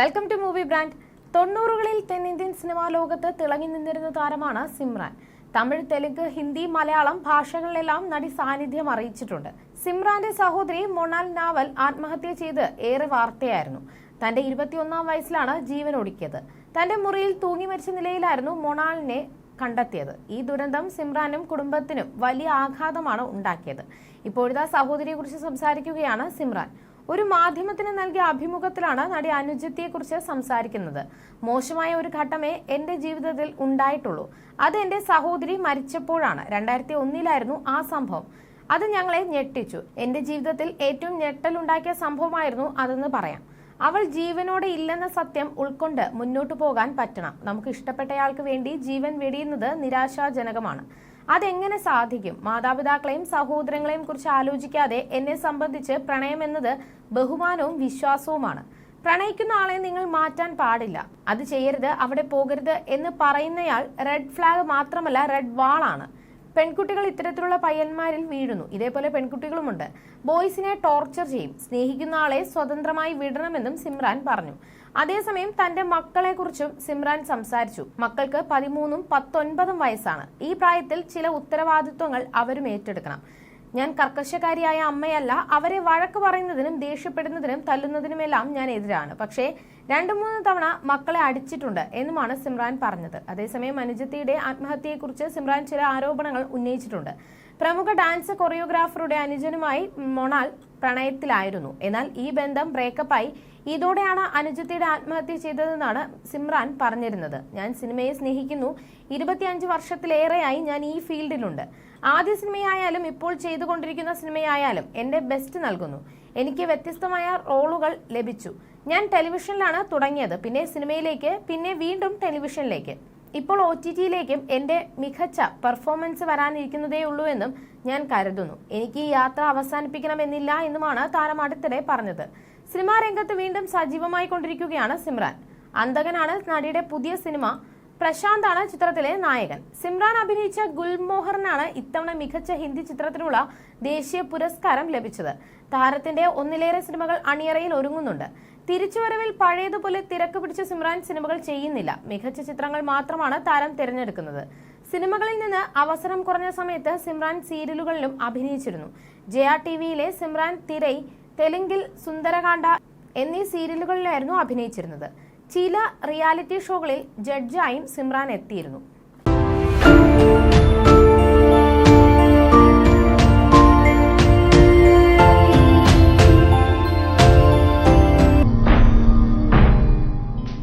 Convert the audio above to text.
Welcome to movie brand തൊണ്ണൂറുകളിൽ തെന്നിന്ത്യൻ cinema ലോകത്ത് തിളങ്ങി നിന്നിരുന്ന താരമാണ് സിമ്രാൻ. തമിഴ് തെലുങ്ക് ഹിന്ദി മലയാളം ഭാഷകളിലെല്ലാം നടി സാന്നിധ്യം അറിയിച്ചിട്ടുണ്ട്. സിമ്രാന്റെ സഹോദരി മൊണാൽ നാവൽ ആത്മഹത്യ ചെയ്ത് ഏറെ വാർത്തയായിരുന്നു. തന്റെ ഇരുപത്തിയൊന്നാം വയസ്സിലാണ് ജീവൻ ഒടുക്കിയത്. തന്റെ മുറിയിൽ തൂങ്ങി മരിച്ച നിലയിലായിരുന്നു മൊണാലിനെ കണ്ടെത്തിയത്. ഈ ദുരന്തം സിമ്രാനും കുടുംബത്തിനും വലിയ ആഘാതമാണ് ഉണ്ടാക്കിയത്. ഇപ്പോഴത്തെ സഹോദരിയെക്കുറിച്ച് സംസാരിക്കുകയാണ് സിമ്രാൻ. ഒരു മാധ്യമത്തിന് നൽകിയ അഭിമുഖത്തിലാണ് നടി അനുജത്തിയെക്കുറിച്ച് സംസാരിക്കുന്നത്. മോശമായ ഒരു ഘട്ടമേ എന്റെ ജീവിതത്തിൽ ഉണ്ടായിട്ടുള്ളൂ. അത് എന്റെ സഹോദരി മരിച്ചപ്പോഴാണ്. രണ്ടായിരത്തി ഒന്നിലായിരുന്നു ആ സംഭവം. അത് ഞങ്ങളെ ഞെട്ടിച്ചു. എന്റെ ജീവിതത്തിൽ ഏറ്റവും ഞെട്ടലുണ്ടാക്കിയ സംഭവമായിരുന്നു അതെന്ന് പറയാം. അവൾ ജീവനോടെ ഇല്ലെന്ന സത്യം ഉൾക്കൊണ്ട് മുന്നോട്ടു പോകാൻ പറ്റണം. നമുക്ക് ഇഷ്ടപ്പെട്ടയാൾക്ക് വേണ്ടി ജീവൻ വെടിയുന്നത് നിരാശാജനകമാണ്. അതെങ്ങനെ സാധിക്കും? മാതാപിതാക്കളെയും സഹോദരങ്ങളെയും കുറിച്ച് ആലോചിക്കാതെ എന്നെ സംബന്ധിച്ച് പ്രണയം എന്നത് ബഹുമാനവും വിശ്വാസവുമാണ്. പ്രണയിക്കുന്ന ആളെ നിങ്ങൾ മാറ്റാൻ പാടില്ല. അത് ചെയ്യരുത് അവിടെ പോകരുത് എന്ന് പറയുന്നയാൾ റെഡ് ഫ്ലാഗ് മാത്രമല്ല റെഡ് വാളാണ് പെൺകുട്ടികൾ ഇത്തരത്തിലുള്ള പയ്യന്മാരിൽ വീഴുന്നു. ഇതേപോലെ പെൺകുട്ടികളുമുണ്ട്. ബോയ്സിനെ ടോർച്ചർ ചെയ്യും. സ്നേഹിക്കുന്ന ആളെ സ്വതന്ത്രമായി വിടണമെന്നും സിമ്രാൻ പറഞ്ഞു. അതേസമയം തന്റെ മക്കളെക്കുറിച്ചും സിമ്രാൻ സംസാരിച്ചു. മക്കൾക്ക് പതിമൂന്നും പത്തൊൻപതും വയസ്സാണ്. ഈ പ്രായത്തിൽ ചില ഉത്തരവാദിത്വങ്ങൾ അവരും ഏറ്റെടുക്കണം. ഞാൻ കർക്കശക്കാരിയായ അമ്മയല്ല. അവരെ വഴക്ക് പറയുന്നതിനും ദേഷ്യപ്പെടുന്നതിനും തല്ലുന്നതിനുമെല്ലാം ഞാൻ എതിരാണ്. പക്ഷേ രണ്ടു മൂന്ന് തവണ മക്കളെ അടിച്ചിട്ടുണ്ട് എന്നുമാണ് സിമ്രാൻ പറഞ്ഞത്. അതേസമയം അനുജത്തിയുടെ ആത്മഹത്യയെക്കുറിച്ച് സിമ്രാൻ ചില ആരോപണങ്ങൾ ഉന്നയിച്ചിട്ടുണ്ട്. പ്രമുഖ ഡാൻസ് കൊറിയോഗ്രാഫറുടെ അനുജനുമായി മൊണാൽ പ്രണയത്തിലായിരുന്നു. എന്നാൽ ഈ ബന്ധം ബ്രേക്കപ്പായി. ഇതോടെയാണ് അനുജത്തിയുടെ ആത്മഹത്യ ചെയ്തതെന്നാണ് സിമ്രാൻ പറഞ്ഞിരുന്നത്. ഞാൻ സിനിമയെ സ്നേഹിക്കുന്നു. ഇരുപത്തിയഞ്ച് വർഷത്തിലേറെയായി ഞാൻ ഈ ഫീൽഡിലുണ്ട്. ആദ്യ സിനിമയായാലും ഇപ്പോൾ ചെയ്തുകൊണ്ടിരിക്കുന്ന സിനിമയായാലും എന്റെ ബെസ്റ്റ് നൽകുന്നു. എനിക്ക് വ്യത്യസ്തമായ റോളുകൾ ലഭിച്ചു. ഞാൻ ടെലിവിഷനിലാണ് തുടങ്ങിയത്. പിന്നെ സിനിമയിലേക്ക് പിന്നെ വീണ്ടും ടെലിവിഷനിലേക്ക്. ഇപ്പോൾ ഒ ടി ടിയിലേക്കും എന്റെ മികച്ച പെർഫോമൻസ് വരാനിരിക്കുന്നതേ ഉള്ളൂ എന്നും ഞാൻ കരുതുന്നു. എനിക്ക് ഈ യാത്ര അവസാനിപ്പിക്കണമെന്നില്ല എന്നുമാണ് താരം അടുത്തിടെ പറഞ്ഞത്. സിനിമാ രംഗത്ത് വീണ്ടും സജീവമായി കൊണ്ടിരിക്കുകയാണ് സിമ്രാൻ. അന്തകനാണ് നടിയുടെ പുതിയ സിനിമ. പ്രശാന്താണ് ചിത്രത്തിലെ നായകൻ. സിമ്രാൻ അഭിനയിച്ച ഗുൽമോഹറിനാണ് ഇത്തവണ മികച്ച ഹിന്ദി ചിത്രത്തിനുള്ള ദേശീയ പുരസ്കാരം ലഭിച്ചത്. താരത്തിന്റെ ഒന്നിലേറെ സിനിമകൾ അണിയറയിൽ ഒരുങ്ങുന്നുണ്ട്. തിരിച്ചുവരവിൽ പഴയതുപോലെ തിരക്ക് പിടിച്ച സിമ്രാൻ സിനിമകൾ ചെയ്യുന്നില്ല. മികച്ച ചിത്രങ്ങൾ മാത്രമാണ് താരം തിരഞ്ഞെടുക്കുന്നത്. സിനിമകളിൽ നിന്ന് അവസരം കുറഞ്ഞ സമയത്ത് സിമ്രാൻ സീരിയലുകളിലും അഭിനയിച്ചിരുന്നു. ജയ ടിവിയിലെ സിമ്രാൻ തിരൈ തെലുങ്കിൽ സുന്ദരകാണ്ഡ എന്നീ സീരിയലുകളിലായിരുന്നു അഭിനയിച്ചിരുന്നത്. ചില റിയാലിറ്റി ഷോകളിൽ ജഡ്ജായും സിമ്രാൻ എത്തിയിരുന്നു.